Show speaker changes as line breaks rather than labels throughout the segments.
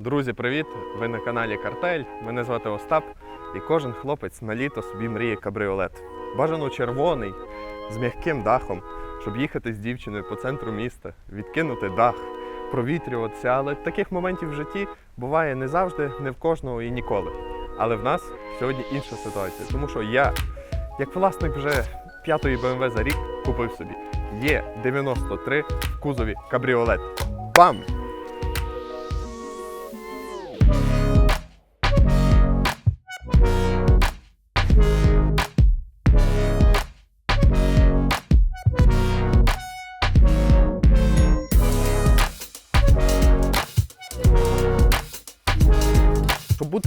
Друзі, привіт! Ви на каналі Картель. Мене звати Остап, і кожен хлопець на літо собі мріє кабріолет. Бажано червоний, з м'яким дахом, щоб їхати з дівчиною по центру міста, відкинути дах, провітрюватися. Але таких моментів в житті буває не завжди, не в кожного і ніколи. Але в нас сьогодні інша ситуація, тому що я, як власник вже п'ятої BMW за рік, купив собі є 93 в кузові кабріолет. Бам!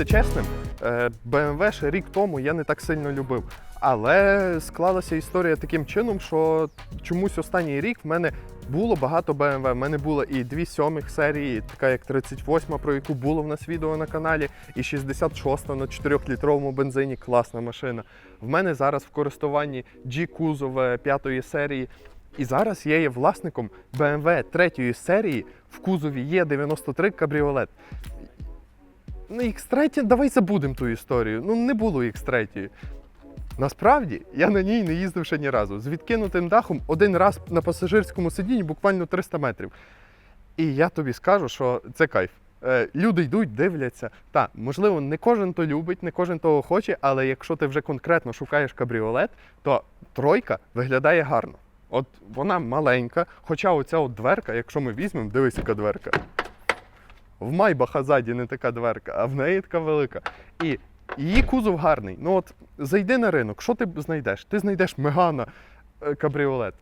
Бути чесним, е, BMW ще рік тому я не так сильно любив. Але склалася історія таким чином, що чомусь останній рік в мене було багато BMW. В мене було і дві сьомих серії, така як 38, про яку було в нас відео на каналі, і 66 на 4-літровому бензині класна машина. В мене зараз в користуванні G-кузов 5 серії. І зараз я є власником BMW 3 серії в кузові Є93 кабріолет. Ну, X3, давай забудемо ту історію. Ну, не було X3. Насправді, я на ній не їздив ще ні разу. З відкинутим дахом один раз на пасажирському сидінні буквально 300 метрів. І я тобі скажу, що це кайф. Е, Люди йдуть, дивляться. Та, можливо, не кожен то любить, не кожен того хоче, але якщо ти вже конкретно шукаєш кабріолет, то тройка виглядає гарно. От вона маленька, хоча оця от дверка, якщо ми візьмемо, дивись, яка дверка. В Майбаха ззаді не така дверка, а в неї така велика. І її кузов гарний. Ну от зайди на ринок, що ти знайдеш? Ти знайдеш Мегана е, кабріолет.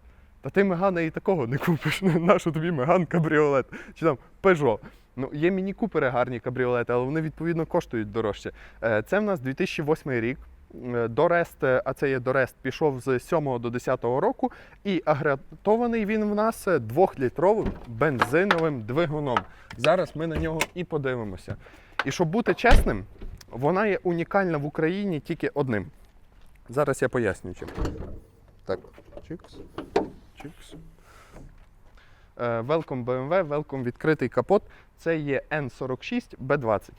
Та ти Мегана і такого не купиш. Нащо тобі Меган кабріолет? Чи там Peugeot. Ну, є міні-купери гарні кабріолети, але вони відповідно коштують дорожче. Е, Це в нас 2008 рік. Е, Дорест, е, а це є Дорест, пішов з 7 до 10 року, і агрегатований він в нас е, двохлітровим бензиновим двигуном. Зараз ми на нього і подивимося. І щоб бути чесним, вона є унікальна в Україні тільки одним. Зараз я поясню чим. Так, чикс, чикс. Welcome BMW, Welcome відкритий капот. Це є N46 B20.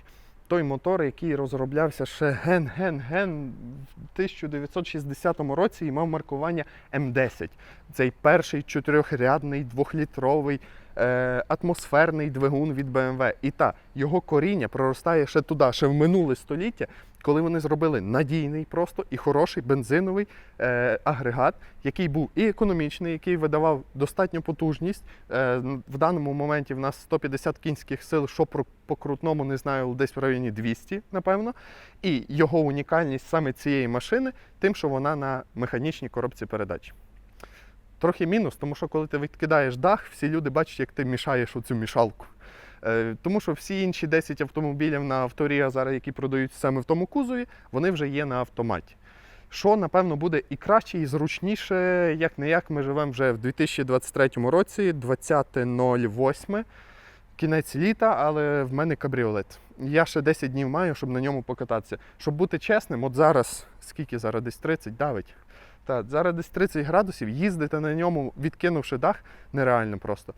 Той мотор, який розроблявся ще ген-ген-ген в 1960 році і мав маркування М10. Цей перший чотирьохрядний двохлітровий е, атмосферний двигун від BMW. І та його коріння проростає ще туди, ще в минуле століття, коли вони зробили надійний просто і хороший бензиновий е, агрегат, який був і економічний, який видавав достатню потужність. Е, в даному моменті в нас 150 кінських сил, що по крутному не знаю, десь в районі 200, напевно. І його унікальність саме цієї машини, тим, що вона на механічній коробці передач. Трохи мінус, тому що коли ти відкидаєш дах, всі люди бачать, як ти мішаєш оцю мішалку. Е, Тому що всі інші 10 автомобілів на авторія зараз, які продаються саме в тому кузові, вони вже є на автоматі. Що, напевно, буде і краще, і зручніше, як не як ми живемо вже в 2023 році, 20.08, кінець літа, але в мене кабріолет. Я ще 10 днів маю, щоб на ньому покататися. Щоб бути чесним, от зараз, скільки зараз десь 30 давить. Так, зараз десь 30 градусів, їздити на ньому, відкинувши дах, нереально просто.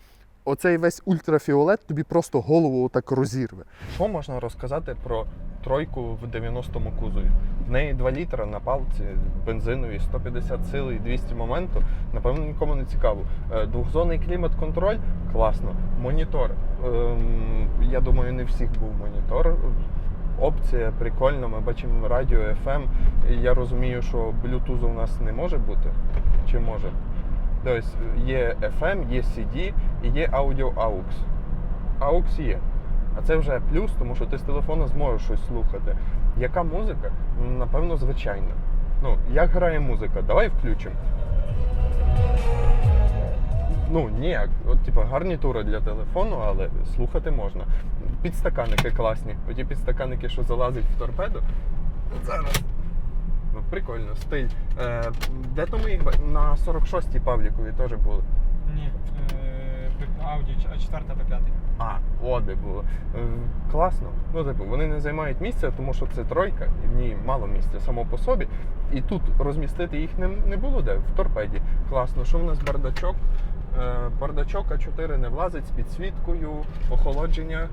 Оцей весь ультрафіолет тобі просто голову так розірве. Що можна розказати про тройку в 90-му кузові? В неї 2 літра на палці, бензинові, 150 сил і 200 моменту. Напевно, нікому не цікаво. Е, Двохзонний клімат-контроль класно. Монітор. Ем, я думаю, не всіх був монітор. Опція прикольна, ми бачимо радіо FM. Я розумію, що Bluetooth у нас не може бути. Чи може? Тобто є FM, є CD і є аудіо AUX. AUX є. А це вже плюс, тому що ти з телефона зможеш щось слухати. Яка музика? Напевно, звичайна. Ну, як грає музика? Давай включимо. Ну, ніяк. От, типу, гарнітура для телефону, але слухати можна. Підстаканники класні. Оті підстаканники, що залазять в торпеду. Зараз. Прикольно, стиль. Е, де то ми їх на 46-й Павлікові теж були.
Ні, е, Audi А4 П5.
А, о, де було. Е, класно. Ну, типу, вони не займають місця, тому що це тройка, і в ній мало місця само по собі. І тут розмістити їх не, не було де, в торпеді. Класно. Що в нас бардачок? Е, бардачок А4 не влазить з підсвіткою, охолодження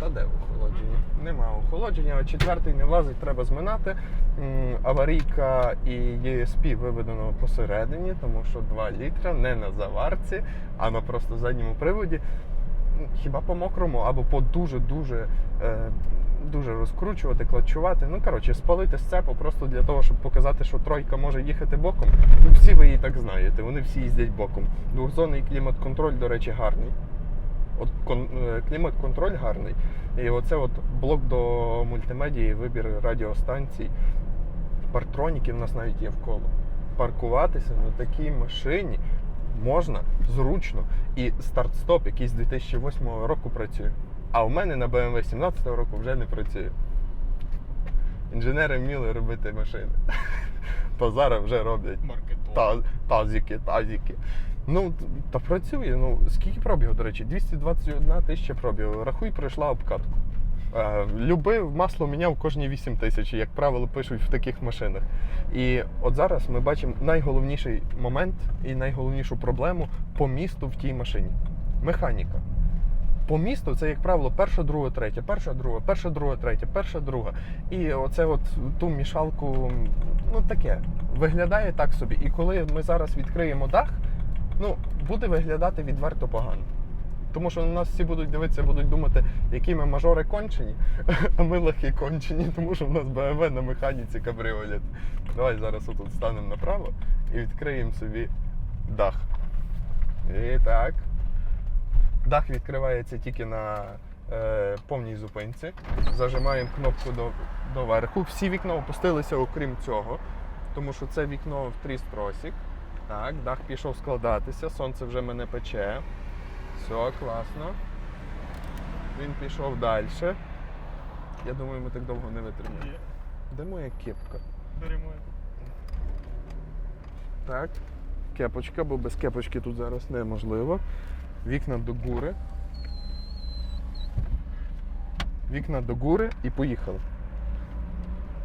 Та де охолодження? Нема охолодження, а четвертий не влазить, треба зминати. Аварійка і ESP виведено посередині, тому що 2 літра не на заварці, а на просто задньому приводі. Хіба по мокрому або по дуже-дуже е, дуже розкручувати, клатчувати. Ну, коротше, спалити сцепу просто для того, щоб показати, що тройка може їхати боком. Ну, всі ви її так знаєте, вони всі їздять боком. Двохзонний клімат-контроль, до речі, гарний. От кон, е, клімат-контроль гарний. І оце от блок до мультимедії, вибір радіостанцій. Партроніки в нас навіть є в коло. Паркуватися на такій машині можна зручно. І старт-стоп, який з 2008 року працює. А у мене на BMW 17 року вже не працює. Інженери вміли робити машини. То зараз вже роблять
Маркетолог.
та, тазики, тазики. Ну, та працює. Ну, скільки пробігу, до речі? 221 тисяча пробігу. Рахуй, пройшла обкатку. Е, любив, масло міняв кожні 8 тисяч, як правило, пишуть в таких машинах. І от зараз ми бачимо найголовніший момент і найголовнішу проблему по місту в тій машині. Механіка. По місту це, як правило, перша, друга, третя, перша, друга, перша, друга, третя, перша, друга. І оце от ту мішалку, ну таке, виглядає так собі. І коли ми зараз відкриємо дах, ну, буде виглядати відверто погано. Тому що на нас всі будуть дивитися, будуть думати, які ми мажори кончені, а ми лохи кончені, тому що в нас BMW на механіці кабріолет. Давай зараз отут станемо направо і відкриємо собі дах. І так. Дах відкривається тільки на е, повній зупинці. Зажимаємо кнопку до, до верху. Всі вікна опустилися, окрім цього, тому що це вікно в трістросік. Так, дах пішов складатися, сонце вже мене пече. Все, класно. Він пішов далі. Я думаю, ми так довго не витримаємо.
Є.
Де моя кепка?
Беремо.
Так. Кепочка, бо без кепочки тут зараз неможливо. Вікна до гури. Вікна до гури і поїхали.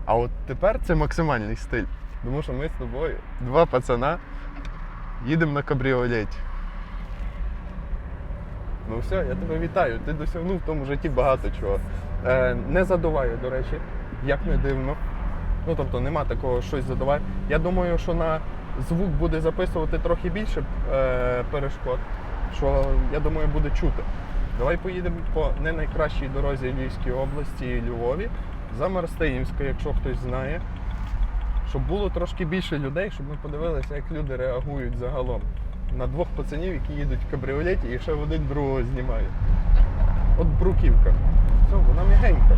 А от тепер це максимальний стиль. Тому що ми з тобою, два пацана, їдемо на кабріолеті. Ну все, я тебе вітаю. Ти досягнув в тому житті багато чого. Е, не задуває, до речі, як не дивно. Ну тобто нема такого щось задуває. Я думаю, що на звук буде записувати трохи більше е, перешкод, що я думаю буде чути. Давай поїдемо по не найкращій дорозі Львівській області Львові, за Марстеївська, якщо хтось знає. Щоб було трошки більше людей, щоб ми подивилися, як люди реагують загалом на двох пацанів, які їдуть в кабріолеті і ще один другого знімає. От бруківка. Все, вона м'ягенька.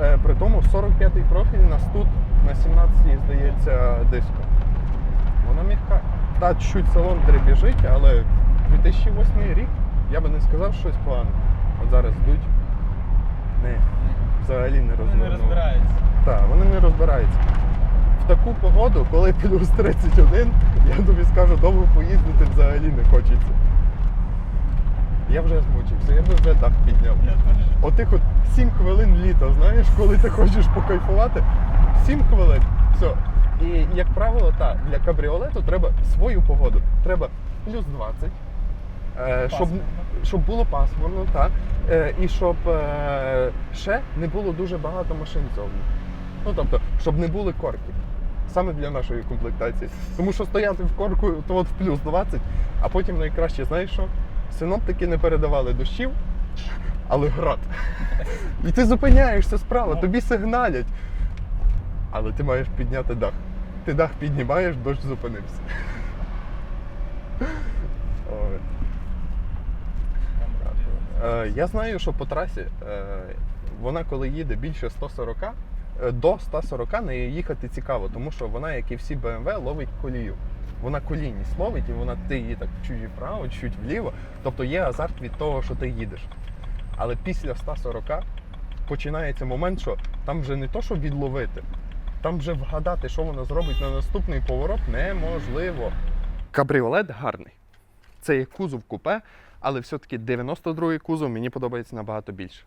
Е, при тому 45-й профіль у нас тут на 17-й, здається, диско. Вона м'яка. Та чуть салон дребіжить, але 2008 рік я би не сказав щось погане. От зараз йдуть. Не, взагалі не
Вони не розбираються.
Так, вони не розбираються. В таку погоду, коли плюс 31, я тобі скажу, довго поїздити взагалі не хочеться. Я вже змучився, я би вже дах підняв. Отих от 7 хвилин літа, знаєш, коли ти хочеш покайфувати, 7 хвилин, все. І як правило, так, для кабріолету треба свою погоду. Треба плюс 20, е, щоб, щоб було пасмурно, так. Е, і щоб е, ще не було дуже багато машин зовні. Ну тобто, щоб не були корки. Саме для нашої комплектації. Тому що стояти в корку, то от в плюс 20, а потім найкраще, знаєш що? Синоптики не передавали дощів, але град. І ти зупиняєшся справа,
Ну.
тобі сигналять. Але ти маєш підняти дах. Ти дах піднімаєш, дощ зупинився. Е, Я знаю, що по трасі е, вона, коли їде більше 140, е, до 140 нею їхати цікаво, тому що вона, як і всі BMW, ловить колію. Вона колійність ловить, і вона ти її так чуть вправо, чуть вліво. Тобто є азарт від того, що ти їдеш. Але після 140 починається момент, що там вже не то, що відловити, там вже вгадати, що вона зробить на наступний поворот, неможливо. Кабріолет гарний. Це є кузов купе, але все-таки 92-й кузов мені подобається набагато більше.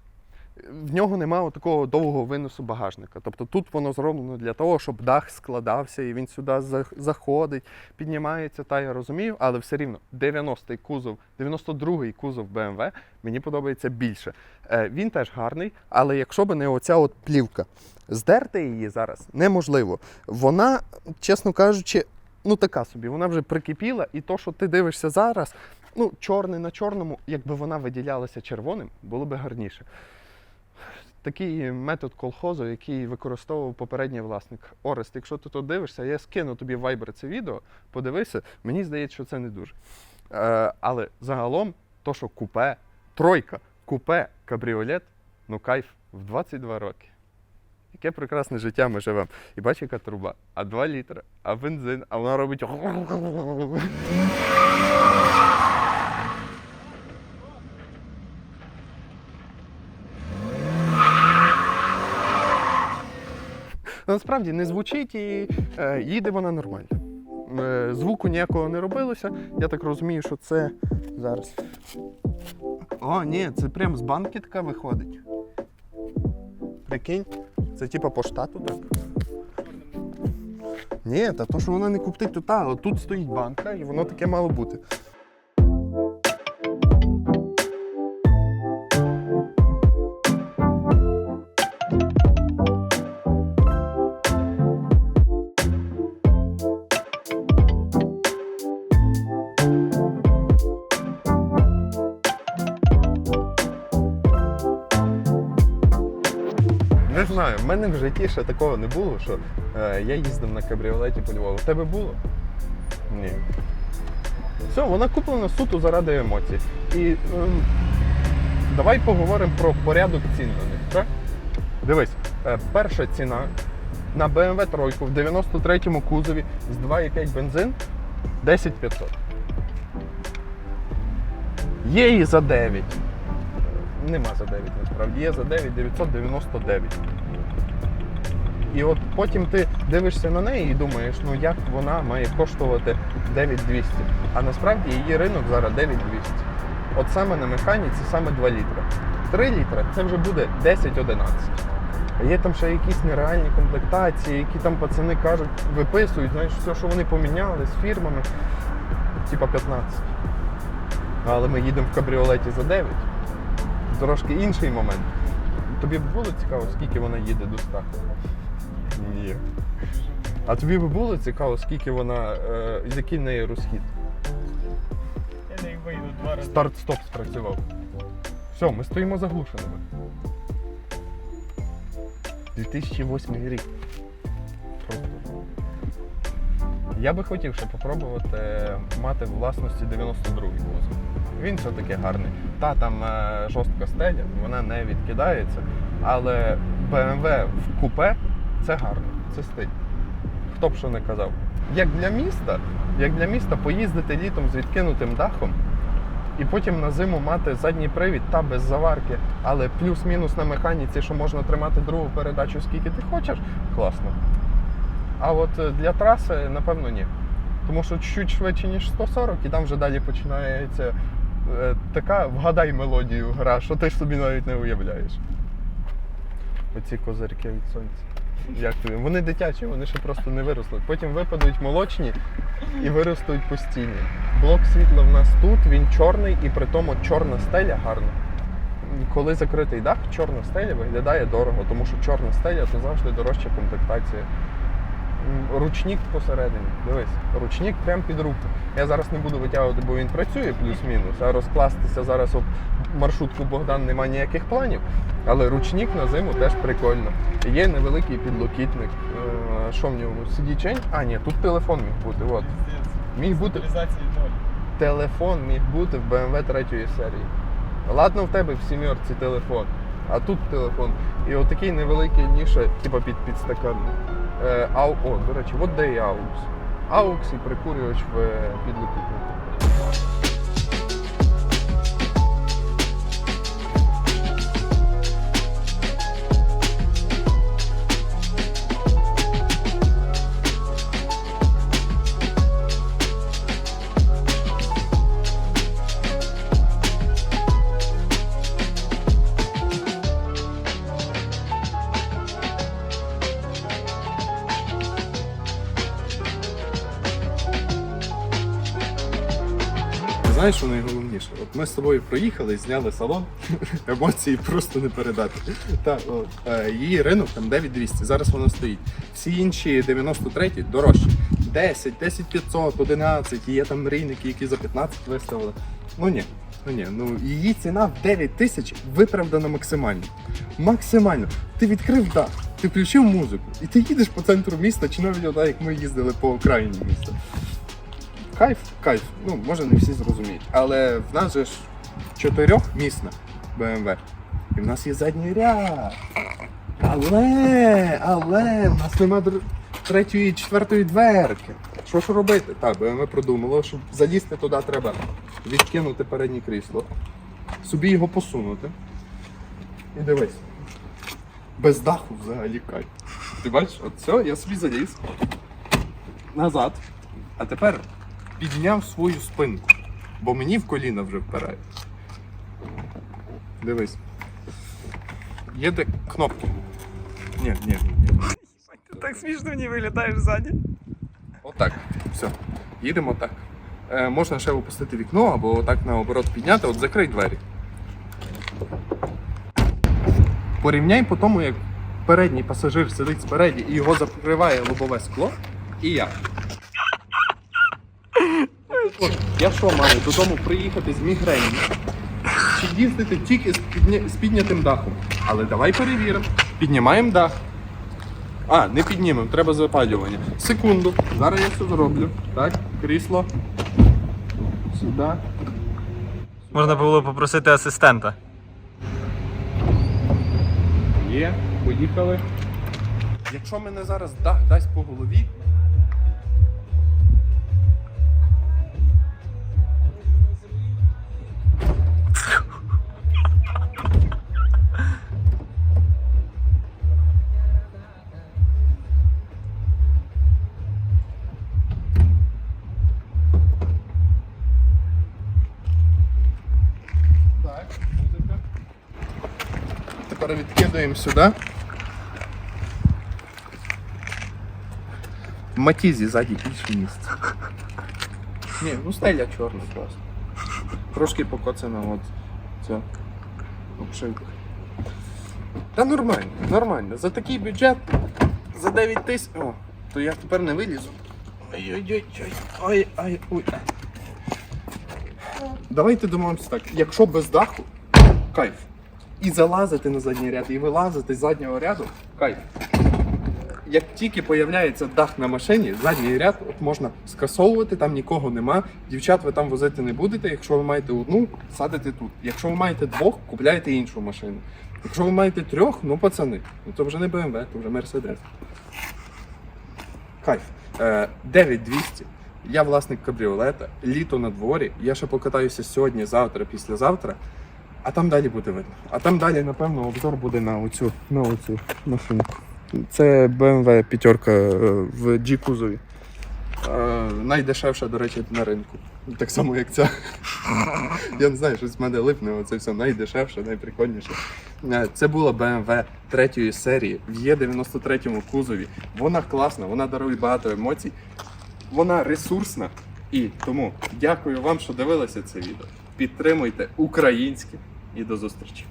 В нього немає такого довгого виносу багажника. Тобто тут воно зроблено для того, щоб дах складався і він сюди заходить, піднімається, та я розумію, але все рівно 90-й кузов, 92-й кузов BMW мені подобається більше. Е, Він теж гарний, але якщо б не оця от плівка, здерти її зараз неможливо. Вона, чесно кажучи, ну така собі, вона вже прикипіла, і то, що ти дивишся зараз, ну, чорне на чорному, якби вона виділялася червоним, було б гарніше. Такий метод колхозу, який використовував попередній власник. Орест, якщо ти тут дивишся, я скину тобі в Viber це відео, подивися, мені здається, що це не дуже. Е, але загалом, то, що купе, тройка, купе, кабріолет, ну кайф в 22 роки. Яке прекрасне життя ми живемо. І бач, яка труба, а 2 літри, а бензин, а вона робить. Насправді не звучить і е, їде вона нормально. Е, звуку ніякого не робилося. Я так розумію, що це зараз. О, ні, це прям з банки така виходить. Прикинь, це типа по штату так. Ні, та то, що вона не куптить, то та, тут стоїть банка, і воно таке мало бути. Мене в житті ще такого не було, що е, я їздив на кабріолеті по Львову. У тебе було? Ні. Все, вона куплена суто заради емоцій. І ем, давай поговоримо про порядок цін на них. Так? Дивись, е, перша ціна на BMW 3 в 93-му кузові з 2,5 бензин 10 500. Є і за 9. Нема за 9 насправді, є за 9 999. І от потім ти дивишся на неї і думаєш, ну як вона має коштувати 9200. А насправді її ринок зараз 9200. От саме на механіці саме 2 літра. 3 літра це вже буде 10-11. А є там ще якісь нереальні комплектації, які там пацани кажуть, виписують, знаєш, все, що вони поміняли з фірмами, типа 15. Але ми їдемо в кабріолеті за 9 трошки інший момент. Тобі було цікаво, скільки вона їде до 100? Ні. А тобі б було цікаво, скільки вона, е, який в неї розхід?
Я не вийду два рази.
Старт-стоп спрацював. Все, ми стоїмо заглушеними. 2008 рік. Просто. Я би хотів ще попробувати мати в власності 92-й кузов. Він все-таки гарний. Та там е, жорстка стеля, вона не відкидається, але BMW в купе це гарно, це стиль. Хто б що не казав. Як для міста, як для міста поїздити літом з відкинутим дахом і потім на зиму мати задній привід та без заварки, але плюс-мінус на механіці, що можна тримати другу передачу скільки ти хочеш, класно. А от е, для траси, напевно, ні. Тому що чуть швидше, ніж 140, і там вже далі починається е, така вгадай мелодію гра, що ти ж собі навіть не уявляєш. Оці козирки від сонця. Як тобі? Вони дитячі, вони ще просто не виросли. Потім випадуть молочні і виростуть постійні. Блок світла в нас тут, він чорний і при тому чорна стеля гарна. Коли закритий дах, чорна стеля виглядає дорого, тому що чорна стеля це завжди дорожча комплектація. Ручник посередині. Дивись, ручник прямо під руку. Я зараз не буду витягувати, бо він працює плюс-мінус, а розкластися зараз об маршрутку Богдан нема ніяких планів. Але ручник на зиму теж прикольно. Є невеликий підлокітник. Е, Що в ньому? Сидічень? А, ні, тут телефон міг бути. От. Міг бути телефон міг бути в BMW 3 серії. Ладно, в тебе в сімерці телефон, а тут телефон. І отакий невеликий ніша, типу під підстаканник. Е, ау, до речі, от де є аукс. Аукс і прикурювач в е, підлокітнику. Знаєш, що найголовніше? От ми з тобою проїхали, зняли салон, емоції просто не передати. Так, от, е, її ринок там 9200, зараз вона стоїть. Всі інші 93 дорожчі. 10, 10 500, 11, є там мрійники, які за 15 виставили. Ну ні, ну ні, ну її ціна в 9 тисяч виправдана максимально. Максимально. Ти відкрив дах, ти включив музику, і ти їдеш по центру міста, чи навіть як ми їздили по окраїні міста. Кайф, кайф. Ну, може не всі зрозуміють. Але в нас же ж чотирьохмісна BMW. І в нас є задній ряд. Але, але, в нас нема др- третьої четвертої дверки. Що ж робити? Так, BMW продумало, щоб залізти туди треба відкинути переднє крісло, собі його посунути. І дивись. Без даху взагалі кайф. Ти бачиш, от все, я собі заліз. Назад. А тепер підняв свою спинку, бо мені в коліна вже впирає. Дивись. Є де кнопки. Ні, ні, ні.
Ти Так смішно мені виглядаєш ззаді.
Отак. Все. Їдемо так. Е, можна ще опустити вікно або отак наоборот підняти, от закрий двері. Порівняй по тому, як передній пасажир сидить спереді і його закриває лобове скло, і я. От, я що маю додому приїхати з мігрені? Чи їздити тільки з, підня... з піднятим дахом? Але давай перевіримо. Піднімаємо дах. А, не піднімемо, треба запалювання. Секунду. Зараз я все зроблю. Так, крісло. Сюди.
Можна було попросити асистента.
Є, поїхали. Якщо мене зараз дах дасть по голові. Відкидаємо сюди. В матізі ззаді більше місця. Ні, ну стеля чорна просто. Трошки покоцана от ця обшивка. Та нормально, нормально. За такий бюджет, за 9 тисяч. О, то я тепер не вилізу. Ой-ой-ой, ой, ай, ой. Давайте домовимося так. Якщо без даху, кайф. І залазити на задній ряд, і вилазити з заднього ряду, кайф. Як тільки появляється дах на машині, задній ряд от можна скасовувати, там нікого нема. Дівчат ви там возити не будете. Якщо ви маєте одну, садите тут. Якщо ви маєте двох, купляєте іншу машину. Якщо ви маєте трьох, ну пацани, ну то вже не BMW, то вже Mercedes. Кайф. Е, 9200. Я власник кабріолета, літо на дворі. Я ще покатаюся сьогодні, завтра, післязавтра. А там далі буде видно. А там далі, напевно, обзор буде на оцю, на оцю машинку. Це BMW п'ятерка е, в G-кузові. Е, Найдешевша, до речі, на ринку. Так само, як ця. Я не знаю, щось в мене липне, оце все найдешевше, найприкольніше. Е, Це була BMW третьої серії в Є93 кузові. Вона класна, вона дарує багато емоцій. Вона ресурсна. І тому дякую вам, що дивилися це відео. Підтримуйте українське і до зустрічі.